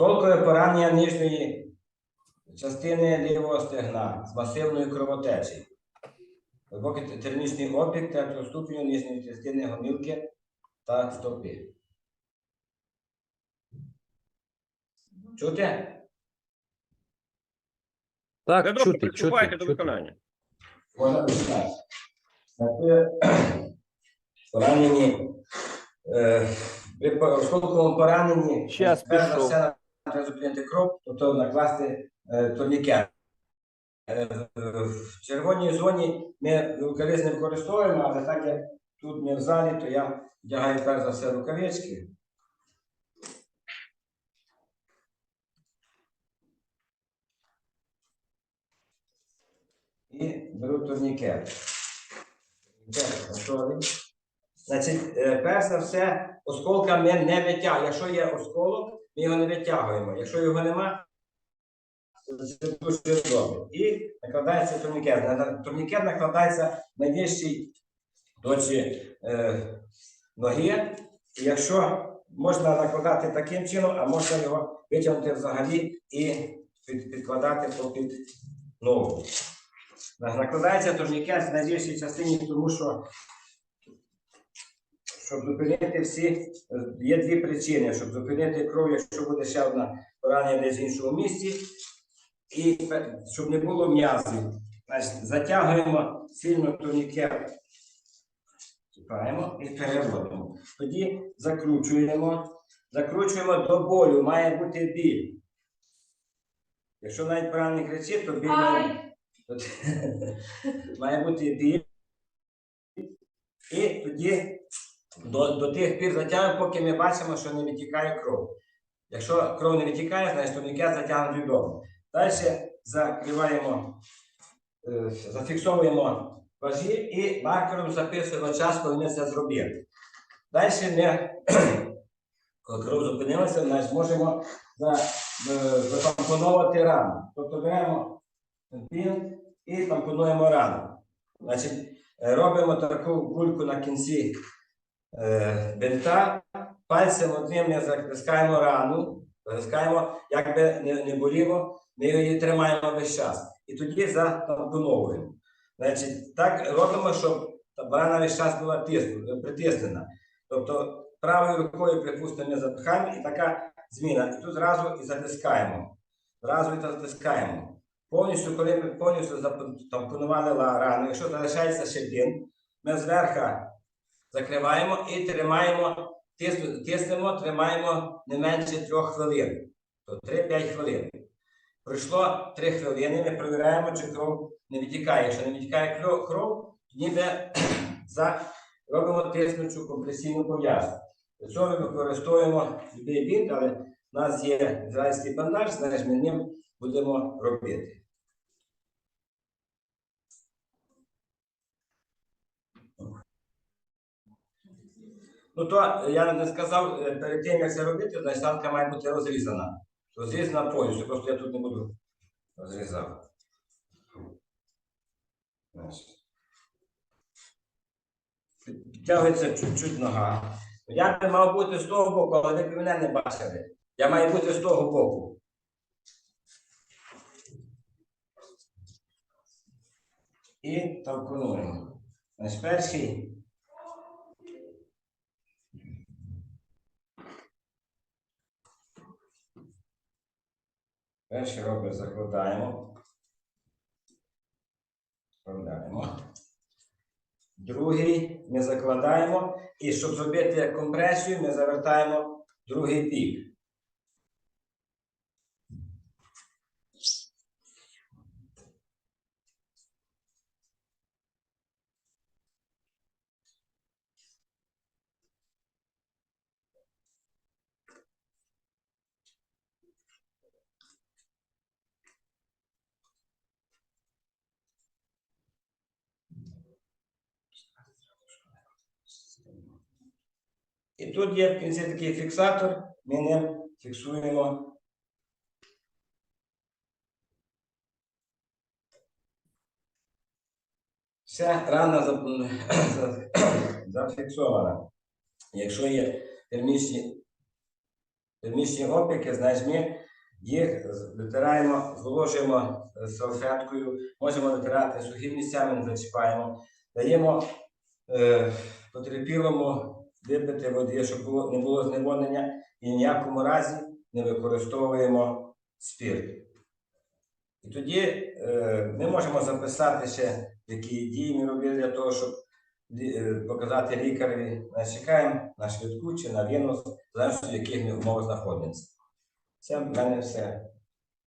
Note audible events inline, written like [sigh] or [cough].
Осколкове поранення нижньої частини лівого стегна з масивною кровотечею. Глибокий термічний опік третього ступеню нижньої частини гомілки та стопи. Чути? Так, Добре, чути, приступайте чути, до чути. виконання. Можна починати. Значить, Поранені. е, При по- осколковому пораненні Час перш за пішов. все треба зупинити кров, тобто накласти турнікет. В червоній зоні ми рукавиць не використовуємо, але так як тут ми в залі, то я вдягаю перш за все рукавички. І беру турнікет. Значить, перш за все, осколка ми не витягуємо. Якщо є осколок, ми його не витягуємо. Якщо його нема, це дуже добре. І накладається турнікет. Турнікет накладається найвищій точці е, ноги. І якщо можна накладати таким чином, а можна його витягнути взагалі і під, підкладати попід ногу. Накладається турнікет в найвищій частині, тому що щоб зупинити всі, е, є дві причини, щоб зупинити кров, якщо буде ще одна поранення десь в іншому місці, і щоб не було м'язів. Значить, затягуємо сильно турнікет, чіпаємо і переводимо. Тоді закручуємо, закручуємо до болю, має бути біль. Якщо навіть поранений кричить, то біль має, [laughs] має бути біль. І тоді до, до тих пір затягуємо, поки ми бачимо, що не витікає кров. Якщо кров не витікає, значить турнікет затягнутий вдома. Далі закриваємо, е, зафіксовуємо важі і маркером записуємо час, коли ми це зробили. Далі ми, [clears throat] коли кров зупинилася, зможемо е, затампонувати рану. Тобто беремо пін і тампонуємо рану. Значить, е, робимо таку кульку на кінці е, бинта, пальцем одним ми затискаємо рану, затискаємо, як би не, не боліло, ми її тримаємо весь час. І тоді затампоновуємо. Значить, так робимо, щоб та рана весь час була притиснена. Тобто правою рукою, припустимо, ми запихаємо і така зміна. І тут зразу і затискаємо. Зразу і затискаємо. Повністю, коли ми повністю затампонували рану, якщо залишається ще бін, ми зверху закриваємо і тримаємо, тиснемо, тримаємо не менше трьох хвилин. То 3-5 хвилин. Пройшло 3 хвилини, ми перевіряємо, чи кров не відтікає. Якщо не відтікає кров, ніби [clears throat] за, робимо тиснучу компресійну пов'язку. Для цього ми використовуємо любий бінт, але в нас є ізраїльський бандаж, знаєш, ми ним будемо робити. Ну то я не сказав е, перед тим, як це робити, значить станка має бути розрізана. Розрізана повністю, просто я тут не буду розрізати. Підтягується чуть-чуть нога. Я би мав бути з того боку, але ви мене не бачили. Я маю бути з того боку. І тампонуємо. Значить, перший. Перший робимо закладаємо. Закладаємо. Другий ми закладаємо. І щоб зробити компресію, ми завертаємо другий бік. І тут є в кінці такий фіксатор, ми ним фіксуємо. Вся рана зафіксована. Якщо є термічні термічні опіки, значить ми їх витираємо, зволожуємо салфеткою, можемо витирати сухими місцями, зачіпаємо, даємо е, потерпілому випити води, щоб було, не було зневоднення, і в ніякому разі не використовуємо спирт. І тоді е, ми можемо записати ще, які дії ми робили для того, щоб е, показати лікареві. Значить, чекаємо на швидку чи на вінус, залежно в яких ми умовах знаходимося. Це в мене все.